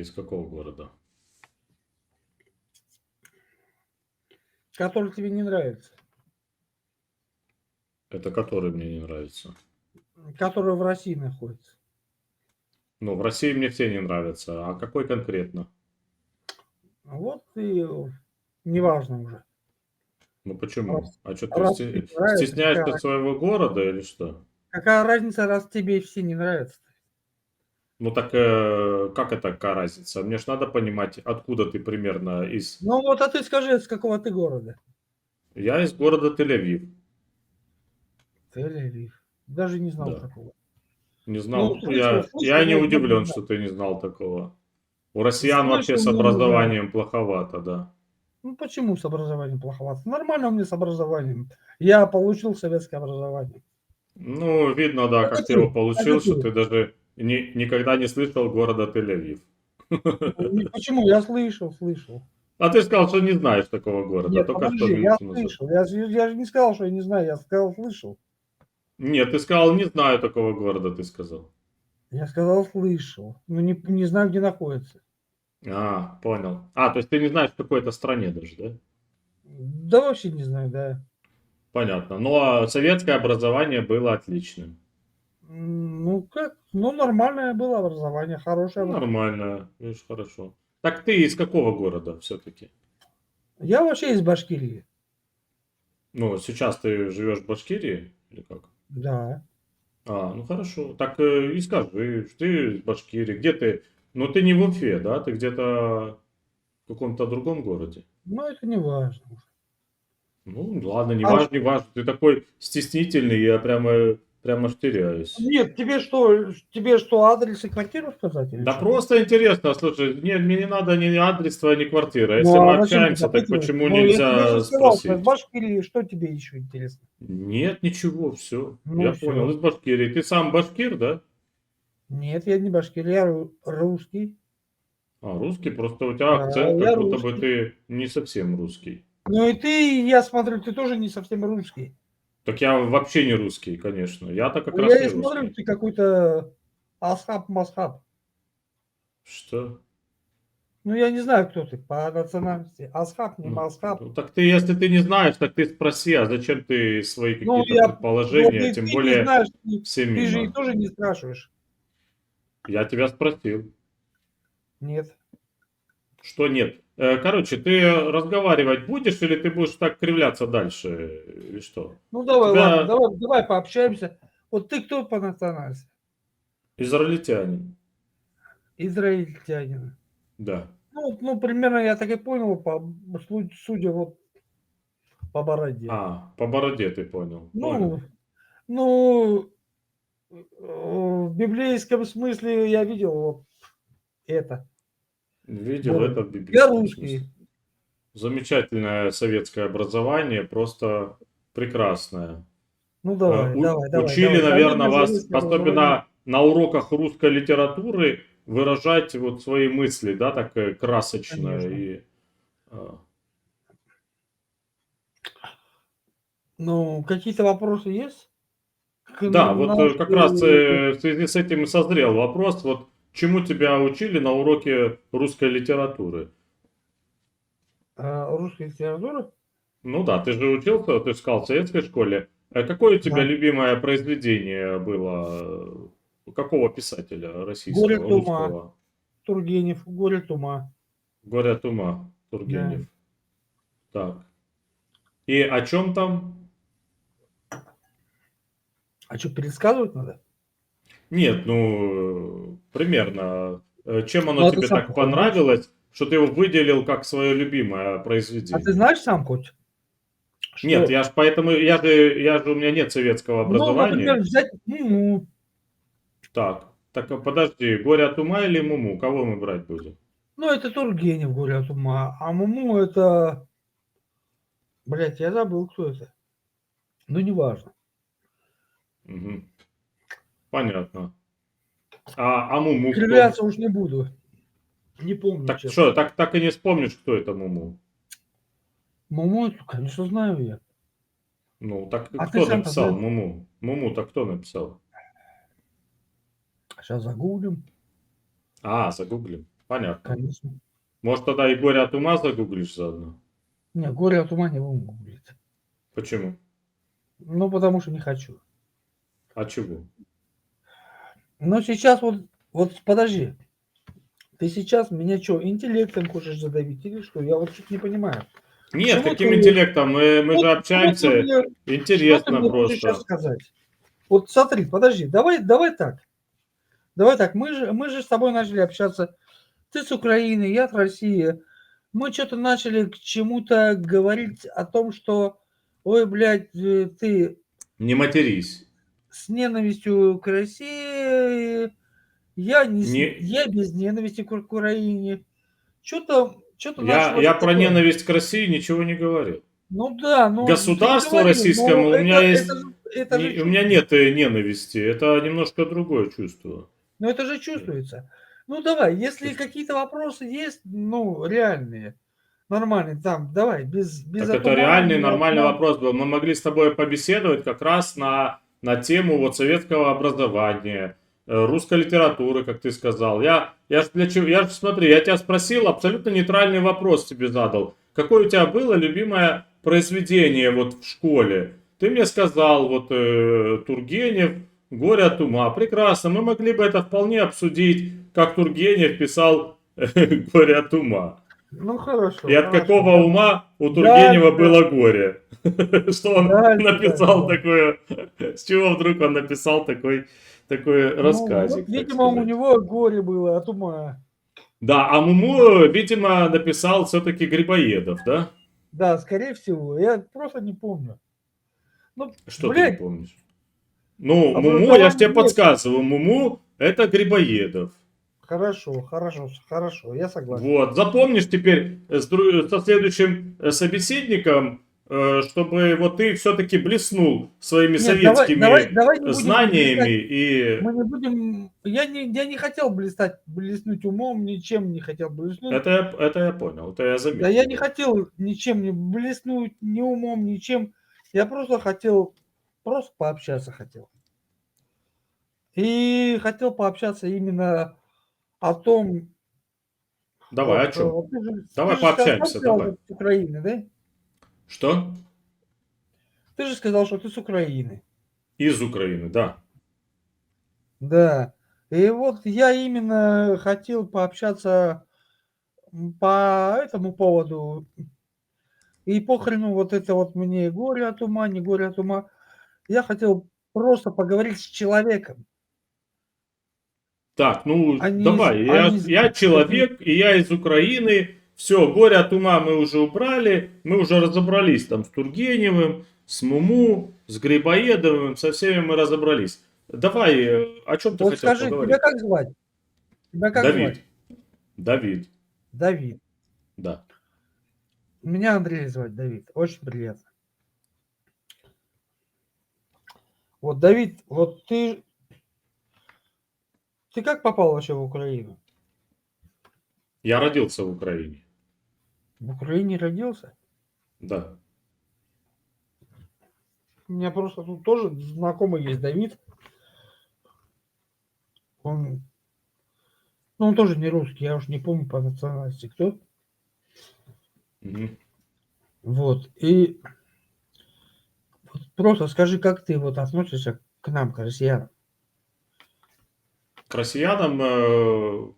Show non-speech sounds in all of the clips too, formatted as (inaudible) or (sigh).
Ты из какого города? Который тебе не нравится. Это который мне не нравится. Который в России находится. Ну, в России мне все не нравятся. А какой конкретно? Вот и неважно уже. Ну почему? Раз- А что, раз ты нравится, стесняешься своего города или что? Какая разница, раз тебе все не нравятся? Ну так э, как это какая разница? Мне ж надо понимать, откуда ты примерно из... Ну вот, а ты скажи, с какого ты города? Я из города Тель-Авив. Тель-Авив. Даже не знал Да. такого. Не знал. Ну, я, слышал, я не удивлен, что ты не знал такого. У россиян вообще с не знал. образованием плоховато, да. Ну почему с образованием плоховато? Нормально у меня с образованием. Я получил советское образование. Ну, видно, да, А как ты его получил, что ты даже ни- никогда не слышал города Тель-Авив. Ну, Почему? Я слышал, слышал. А ты сказал, что не знаешь такого города, Нет, только что подожди, я минуту назад. слышал. Я, же- я же не сказал, что я не знаю, я сказал, слышал. Нет, ты сказал, не знаю такого города, ты сказал. Я сказал, слышал. Но не, не знаю, где находится. А, понял. А, то есть ты не знаешь в какой то стране даже, да? Да вообще не знаю, да. Понятно. Ну, а советское образование было отличным. Ну как? Ну нормальное было образование, хорошее. было. Нормально, видишь, хорошо. Так ты из какого города все-таки? Я вообще из Башкирии. Ну, сейчас ты живешь в Башкирии или как? Да. А, ну хорошо. Так э, и скажи, что ты из Башкирии. Где ты? Ну, ты не в Уфе, да? Ты где-то в каком-то другом городе. Но это не важно. Ну, ладно, не А важно, не важно. Ты такой стеснительный, я прямо, прямо аж теряюсь. Нет, тебе что, тебе что, адрес и квартиру сказать? Да что? просто интересно, слушай, нет, мне не надо ни адрес твоя, ни квартира. Если Ну, мы а ты общаемся, так почему Ну, нельзя сказал, спросить? из Башкирии, что тебе еще интересно? Нет, ничего, все. Ну, я всё. понял, из Башкирии. Ты сам башкир, да? Нет, я не Башкир, я ру- русский. А, русский, просто у тебя акцент, я как будто бы русский. ты не совсем русский. Ну и ты, я смотрю, ты тоже не совсем русский. Так я вообще не русский, конечно. Я-то как Ну, раз я не и смотрю, русский. ты какой-то асхаб-масхаб. Что? Ну, я не знаю, кто ты по национальности. Асхаб, не Ну, масхаб. ну, так ты, если ты не знаешь, так ты спроси, а зачем ты свои Ну, какие-то я- предположения, Вот тем ты более не знаешь, ты, все ты же и мимо. тоже не спрашиваешь. Я тебя спросил. Нет. Что нет? Э, Короче, ты разговаривать будешь или ты будешь так кривляться дальше? Или что? Ну, давай, Тебя- ладно, давай, давай пообщаемся. Вот ты кто по национальности? Израильтянин. Израильтянин. Да. Ну, ну, примерно я так и понял, по, судя вот по бороде. А, по бороде ты понял. ну, Понял. ну, э, в библейском смысле я видел вот это. Видел да. это в Я библейском русский. Замечательное советское образование, просто прекрасное. Ну, давай, Э, у- давай, давай. Учили, давай. наверное, Советское вас, образование. особенно на уроках русской литературы, выражать вот свои мысли, да, так э, красочно Конечно. и э, Ну, какие-то вопросы есть? К Да, вот э, как раз в связи с этим и созрел вопрос, вот чему тебя учили на уроке русской литературы? а, русской литературы. Ну да, ты же учился, ты сказал, в советской школе. А какое у тебя Да. любимое произведение было? Какого писателя российского, «Горе от ума». русского? Тургенев, «Горе от ума». Горе от ума, Тургенев. Так. И о чем там? А что, пересказывать надо? Нет, ну, примерно. Э, Чем оно Ну, а тебе так знаешь? понравилось, что ты его выделил как свое любимое А произведение? ты знаешь сам хоть? что- Нет, я ж поэтому, я же, я же, у меня нет советского Ну, образования. например, взять Муму. Так, так а подожди, горе от ума или муму? Кого мы брать будем? Ну, это Тургенев, «Горе от ума». А Муму это... Блять, я забыл, кто это. Ну, неважно. Мгм. Понятно. А, а муму? Кривляться уж не буду. Не помню. Так честно. что, так, так и не вспомнишь, кто это муму? Муму, конечно, знаю я. Ну, так А кто написал знаешь? муму? Муму-то кто написал? Сейчас загуглим, А, загуглим. Понятно. конечно. Может, тогда и горе от ума загуглишь заодно? Не, горе от ума не будем гуглить. Почему? Ну, потому что не хочу. А чего? Но сейчас вот, вот подожди. Ты сейчас меня что, интеллектом хочешь задавить или что? Я вот чуть не понимаю. Нет, Почему каким ты- интеллектом? Мы, мы Вот- же общаемся. мне- Что ты Интересно хочешь сейчас просто. сказать? Вот смотри, подожди, давай, давай так. Давай так, мы же, мы же с тобой начали общаться. Ты с Украины, я с России. Мы что-то начали к чему-то говорить о том, что, ой, блядь, э, ты Не матерись. с ненавистью к России, я, не, Не- я без ненависти к Украине. Что-то что-то Я, я про такое. ненависть к России ничего не говорил. Ну да, ну... Государству ты говорил, российскому но у меня это- есть- это это же Не- у меня нет э, ненависти. Это немножко другое чувство. Ну это же чувствуется. Ну давай, если какие-то вопросы есть, ну реальные, нормальные, там, давай, без без Так это реальный нормальный вопрос был. Мы могли с тобой побеседовать как раз на, на тему вот советского образования, русской литературы, как ты сказал. Я, я ж для чего, я ж смотри, я тебя спросил, абсолютно нейтральный вопрос тебе задал. Какое у тебя было любимое произведение вот в школе? Ты мне сказал, вот э, Тургенев, «Горе от ума». Прекрасно, мы могли бы это вполне обсудить, как Тургенев писал «Горе от ума». Ну хорошо. И от хорошо. какого ума у Тургенева да. было горе? (laughs) Что он Да, да, написал да. такое? С чего вдруг он написал такой, такой Ну, рассказик? так видимо, у него горе было от ума. Да, а Муму, видимо, написал все-таки Грибоедов, да? Да, скорее всего. Я просто не помню. Ну, Что ты блядь, не помнишь? Ну, А Муму, я ж тебе есть. подсказываю, Муму это Грибоедов. хорошо, хорошо, хорошо, я согласен. Вот, запомнишь теперь с со следующим э, собеседником, чтобы вот ты все-таки блеснул своими Нет, советскими давай, давай, давай знаниями блистать. и Мы не будем. Я не, я не хотел блистать, блеснуть умом, ничем не хотел блеснуть. это я, это я понял, это я заметил. Да я не хотел ничем не блеснуть, ни умом, ничем. Я просто хотел, просто пообщаться хотел. И хотел пообщаться именно о том... Давай, о вот, чем? э, ты же- Давай ты пообщаемся, давай. Украины, да? Что? Ты же сказал, что ты с Украины. Из Украины, да. Да. И вот я именно хотел пообщаться по этому поводу. И похрену вот это вот мне горе от ума, не горе от ума. Я хотел просто поговорить с человеком. Так, ну Они- давай, я, они- я человек, и я из Украины. Все, горе от ума мы уже убрали, мы уже разобрались там с Тургеневым, с Муму, с Грибоедовым, со всеми мы разобрались. Давай, э, о чем ты вот хотел скажи, поговорить? тебя как звать? Тебя как Давид. звать? Давид, Давид. да. Меня Андрей звать, Давид. Очень приятно. Вот, Давид, вот ты... Ты как попал вообще в Украину? Я родился в Украине, В Украине родился? да. У меня просто тут тоже знакомый есть Давид. Он, ну, он тоже не русский, я уж не помню по национальности кто. Мгм. Вот. И вот просто скажи, как ты вот относишься к нам, к россиянам? К россиянам, э,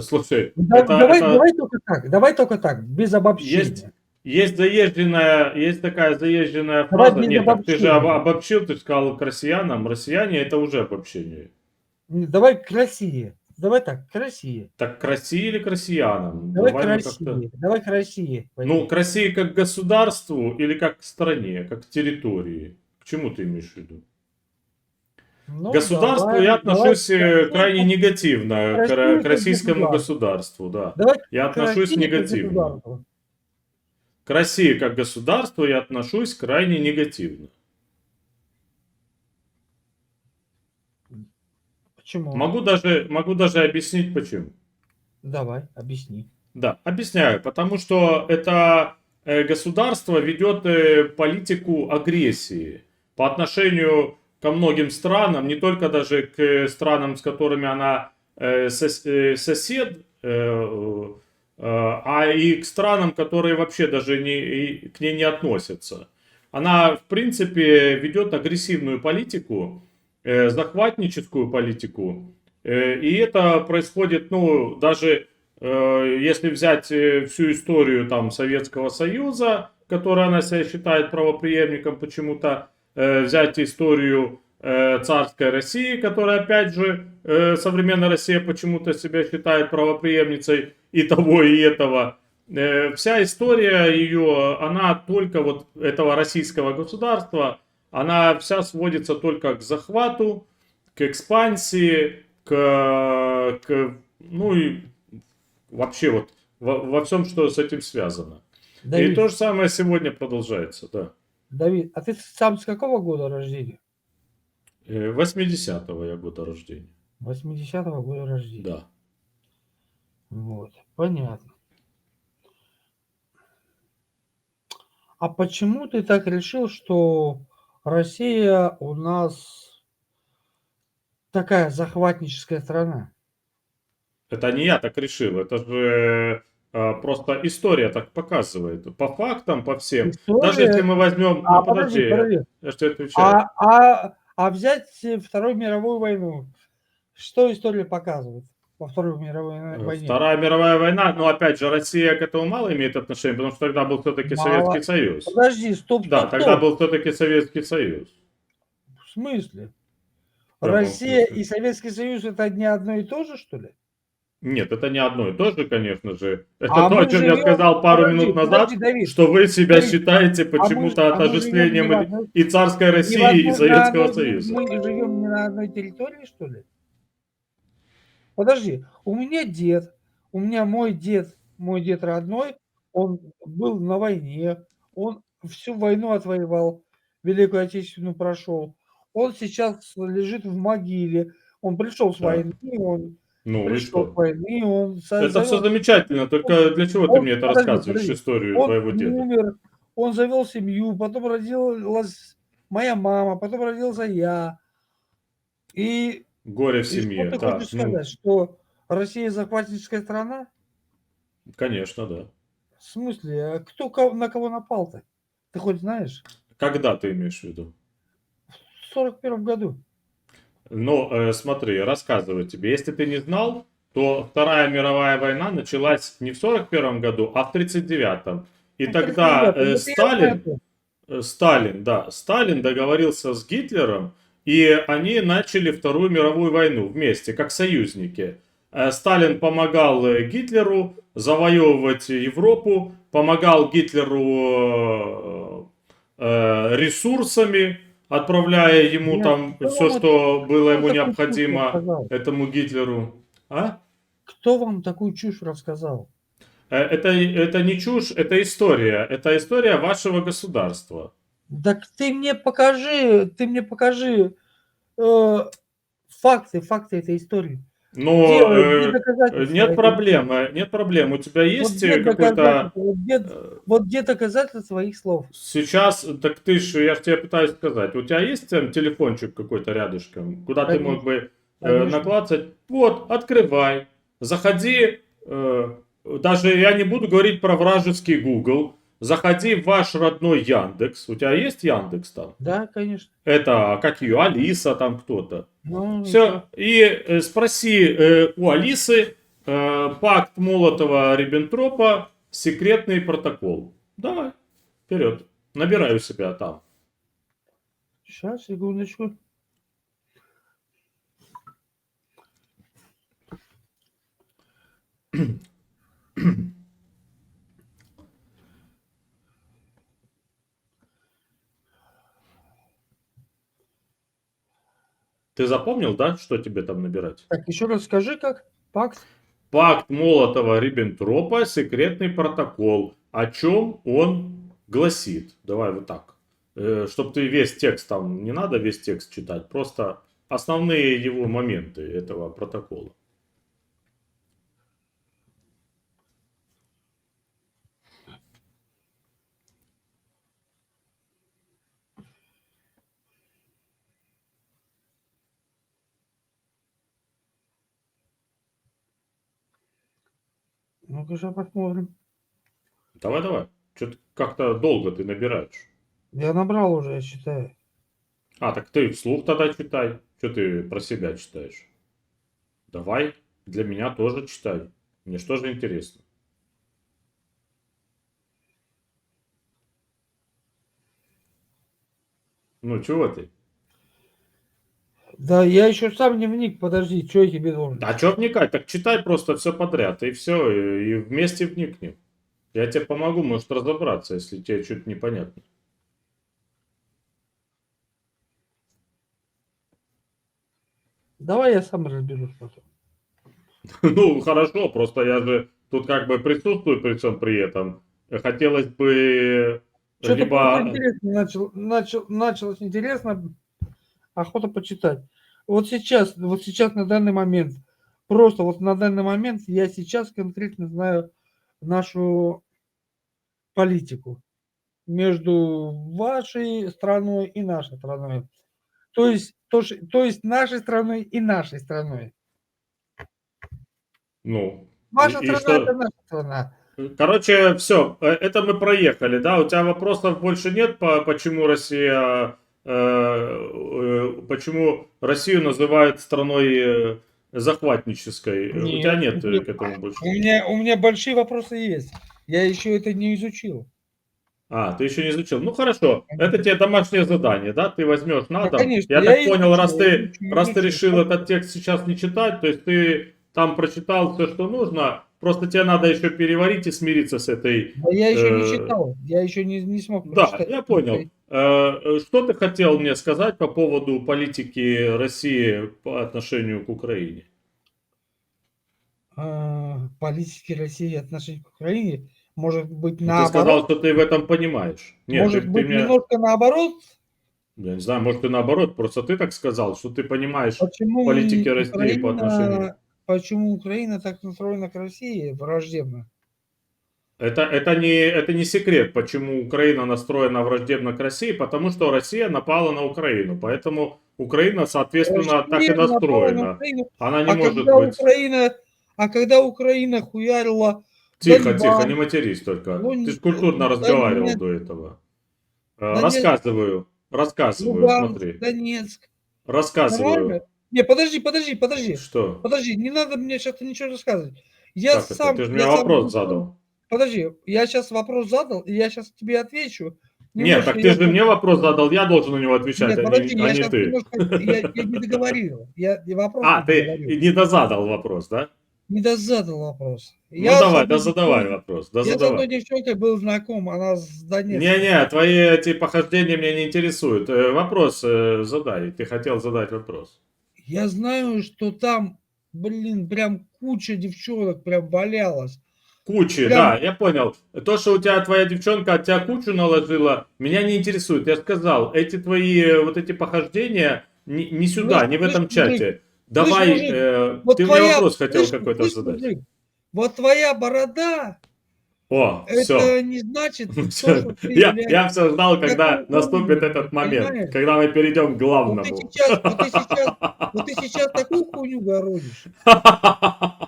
слушай, Да- это- давай, это- давай только так, давай только так, без обобщения. Есть- Есть заезженная, есть такая заезженная Давай фраза. Нет, ты же об- обобщил, ты сказал к россиянам. Россияне это уже обобщение. Давай к России. Давай так, к России. Так к России или к россиянам? Давай, к мы России. Давай к России. Ну, к России как к государству или как к стране, как к территории? К чему ты имеешь в виду? Ну, к государству давай, я отношусь давай к э, крайне негативно, к, к российскому государству. да. Давай Я к отношусь как негативно. К России как государству я отношусь крайне негативно. Почему? Могу даже, могу даже объяснить почему. Давай, объясни. Да, объясняю. Потому что это э, государство ведет э, политику агрессии по отношению к ко многим странам, не только даже к странам, с которыми она э, э, сосед, э, э, а и к странам, которые вообще даже не, к ней не относятся. Она, в принципе, ведет агрессивную политику, э, захватническую политику, Э, И это происходит, ну, даже э, если взять э, всю историю там Советского Союза, которая она себя считает правопреемником почему-то, э, взять историю э, царской России, которая опять же э, современная Россия почему-то себя считает правопреемницей и того и этого. Э, Вся история ее, она только вот этого российского государства, она вся сводится только к захвату, к экспансии, к, к ну и вообще вот во, во всем, что с этим связано. И Давид, то же самое сегодня продолжается, да. Давид, а ты сам с какого года рождения? Э, 80-го я года рождения. 80-го года рождения. Да. Вот, понятно. А почему ты так решил, что Россия у нас такая захватническая страна? Это не я так решил, это же э, просто история так показывает. По фактам, по всем. Даже если История... мы возьмем... А, ну, подожди, подожди, я отвечаю. А, а, а взять Вторую мировую войну, что история показывает во Второй мировой Э, войне? Вторая мировая война, но опять же, Россия к этому мало имеет отношения, потому что тогда был все-таки Мало. Советский Союз. Подожди, стоп, Да, стоп. тогда был все-таки Советский Союз. В смысле? Россия смысле? и Советский Союз это не одно и то же, что ли? Нет, это не одно и то же, конечно же. Это А то, о чем я живем- сказал пару Подожди, минут назад, подожди, Давид, что вы себя Давид, считаете а почему-то а отождествлением и- одной- и царской России, и одной- Советского одной- Союза. Мы живем не на одной территории, что ли? Подожди, у меня дед, у меня мой дед, мой дед родной, он был на войне, он всю войну отвоевал, Великую Отечественную прошел. Он сейчас лежит в могиле, он пришел с войны, он Ну и пришел что? с войны, он со- Это все завел- замечательно, только для чего ты он- мне это подожди, рассказываешь, подожди. историю он твоего деда? умер, он завел семью, потом родилась моя мама, потом родился я. И, Горе в и семье. что ты да, хочешь ну, сказать, что Россия захватническая страна? конечно, да. В смысле, а кто на кого напал-то? Ты хоть знаешь? Когда ты имеешь в виду? В сорок первом году. Ну, э, смотри, рассказываю тебе. Если ты не знал, то Вторая мировая война началась не в 41 году, а в 39-м. И Ну, тогда э, Сталин, э, Сталин, да, Сталин договорился с Гитлером, и они начали Вторую мировую войну вместе, как союзники. Э, Сталин помогал э, Гитлеру завоевывать Европу, помогал Гитлеру э, ресурсами, отправляя ему Нет, там кто все, вам- что было Кто ему такую чушь необходимо рассказал? этому Гитлеру. А? Кто вам такую чушь рассказал? Э, Это, это не чушь, это история. Это история вашего государства. Так ты мне покажи, ты мне покажи э, факты, факты этой истории. Но Где, э, нет проблем, нет проблем. У тебя Вот есть где э, какой-то... Вот где, э, вот где доказательства своих слов? Сейчас, так ты ж, я же тебе пытаюсь сказать, у тебя есть там телефончик какой-то рядышком, куда ты Конечно. мог бы э, наклацать? Вот, открывай, заходи, э, даже я не буду говорить про вражеский Google, заходи в ваш родной Яндекс, у тебя есть Яндекс там? Да, конечно. Это, как ее, Алиса там кто-то. Ну, Все, и э, спроси э, у Алисы э, пакт Молотова-Риббентропа, секретный протокол. Давай, вперед. Набираю себя там. Сейчас, секундочку. (clears throat) Ты запомнил, да, что тебе там набирать? Так, еще раз скажи, как? Пакт? Пакт Молотова-Риббентропа, секретный протокол. О чем он гласит? Давай вот так. Чтобы ты весь текст там, не надо весь текст читать, просто основные его моменты этого протокола. Ну-ка, посмотрим. Давай, давай. Что-то как-то долго ты набираешь. Я набрал уже, я считаю. А, так ты вслух тогда читай. Что ты про себя читаешь? Давай, для меня тоже читай. Мне что же интересно. Ну, чего ты? Да, я еще сам не вник, подожди, что я тебе должен? А что вникать? Так читай просто все подряд, и все, и, и вместе вникнем. Я тебе помогу, может разобраться, если тебе что-то непонятно. Давай я сам разберусь потом. (laughs) Ну, хорошо, просто я же тут как бы присутствую при всем при этом. Хотелось бы Что-то либо... начал, начал, началось интересно, охота почитать. Вот сейчас, вот сейчас на данный момент, просто вот на данный момент я сейчас конкретно знаю нашу политику между вашей страной и нашей страной. То есть, то, то есть нашей страной и нашей страной. Ну, Ваша И- и страна что? это наша страна. короче, все, это мы проехали, да? У тебя вопросов больше нет, по, почему Россия... э, э, почему Россию называют страной э, захватнической? У Нет, тебя нет нет. к этому больше? У меня, у меня большие вопросы есть. Я еще это не изучил. А, ты еще не изучил. Ну хорошо, это тебе домашнее задание, да? Ты возьмешь на Да, дом. конечно, Я я так понял, раз ты, раз ты решил этот текст сейчас не читать, то есть ты там прочитал все, что нужно, просто тебе надо еще переварить и смириться с этой... Да я еще Э, не читал. Я еще не, не смог Да, прочитать. я понял. Э, Что ты хотел мне сказать по поводу политики России по отношению к Украине? А, политики России и отношения к Украине может быть Ну, Ты сказал, наоборот. что ты в этом понимаешь. Нет, может ты, ты быть мне... немножко наоборот. Я не знаю, может ты наоборот, просто ты так сказал, что ты понимаешь Почему политики России по Украина- отношению. Почему Украина так настроена к России враждебно? Это, это, не, это не секрет, почему Украина настроена враждебно к России, потому что Россия напала на Украину. Поэтому Украина, соответственно, так и Россия напала на настроена. Украину, Она не а может когда быть... Украина, а когда Украина хуярила Тихо, Донбасс, тихо, не матерись только. Ну, Ты культурно разговаривал нет. до этого. Э, Да Рассказываю, рассказываю, Луганск, смотри. Донецк. Рассказываю. Нормально? Не, подожди, подожди, подожди. Что? Подожди, не надо мне сейчас ничего рассказывать. Я это? сам. Ты же мне сам вопрос изучил. задал. Подожди, я сейчас вопрос задал, и я сейчас тебе отвечу. Нет, Немножко так ты я же мне вопрос задал, я должен на него отвечать, Нет, а подожди, не, я а не ты. немножко, я, я не договорил. Я и вопрос А, не ты договорил. не дозадал вопрос, да? Не дозадал вопрос. Ну Я давай, одной да задавай девчонкой- вопрос, да Я с одной девчонкой был знаком, она с Донецка. Не-не, твои эти похождения меня не интересуют. Э, Вопрос э, задай, ты хотел задать вопрос. Я знаю, что там, блин, прям куча девчонок прям валялась. Кучи, да, я понял. То, что у тебя твоя девчонка от тебя кучу наложила, меня не интересует. Я сказал, эти твои э, вот эти похождения не, не сюда, Слышь, не в этом чате. Давай, мужик, э, Вот ты мне твоя, вопрос хотел слышь, какой-то слышь, задать. мужик, Вот твоя борода, О, это все. не значит, то, Всё. что ты Я, я все ждал, когда Какой наступит умный, этот момент, понимаешь? когда мы перейдем к Вот главному. ты сейчас, вот ты сейчас, вот ты сейчас такую хуйню городишь. (laughs)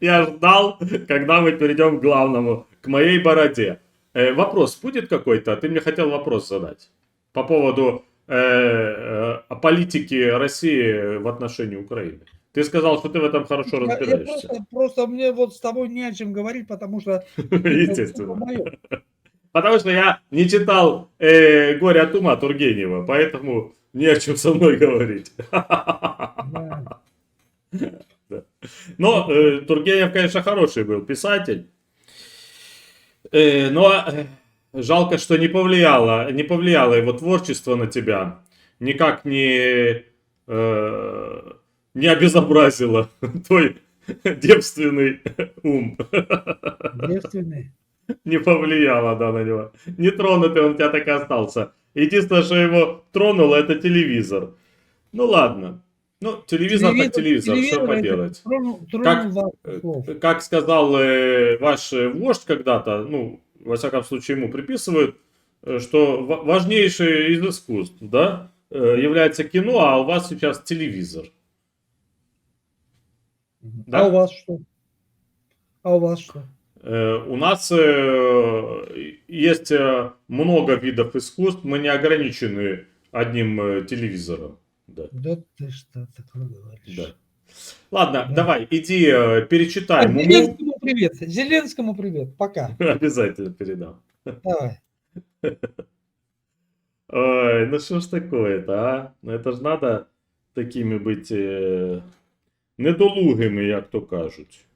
Я ждал, когда мы перейдем к главному, к моей бороде. Э, вопрос будет какой-то? Ты мне хотел вопрос задать по поводу э, э, о политике России в отношении Украины. Ты сказал, что ты в этом хорошо Я, я разбираешься. просто, просто мне вот с тобой не о чем говорить, потому что (laughs) Естественно. Потому что я не читал э, «Горе от ума» Тургенева, поэтому не о чем со мной говорить. Да. (laughs) Но э, Тургенев, конечно, хороший был писатель. Э, но э, жалко, что не повлияло, не повлияло его творчество на тебя. Никак не, э, не обезобразило (laughs) твой девственный ум. Девственный. (laughs) Не повлияло, да, на него. Не тронутый он у тебя так и остался. Единственное, что его тронуло, это телевизор. Ну ладно. Ну, телевизор, так телевизор, что телевизор это поделать. тронул Как- вас Э. Как сказал э, ваш э, вождь когда-то, ну, во всяком случае, ему приписывают, что ва- важнейшее из искусств, да, является кино, а у вас сейчас телевизор. Да? А у вас что? А у вас что? У нас есть много видов искусств, мы не ограничены одним телевизором. Да, Да ты что такое говоришь? да. Ладно, Да. давай, иди э, перечитай. Муму. Зеленскому привет. Зеленскому привет. Пока. (laughs) Обязательно передам. Давай. (laughs) Ой, ну что ж такое-то, а? Ну это ж надо такими быть е... недолугими, як то кажуть.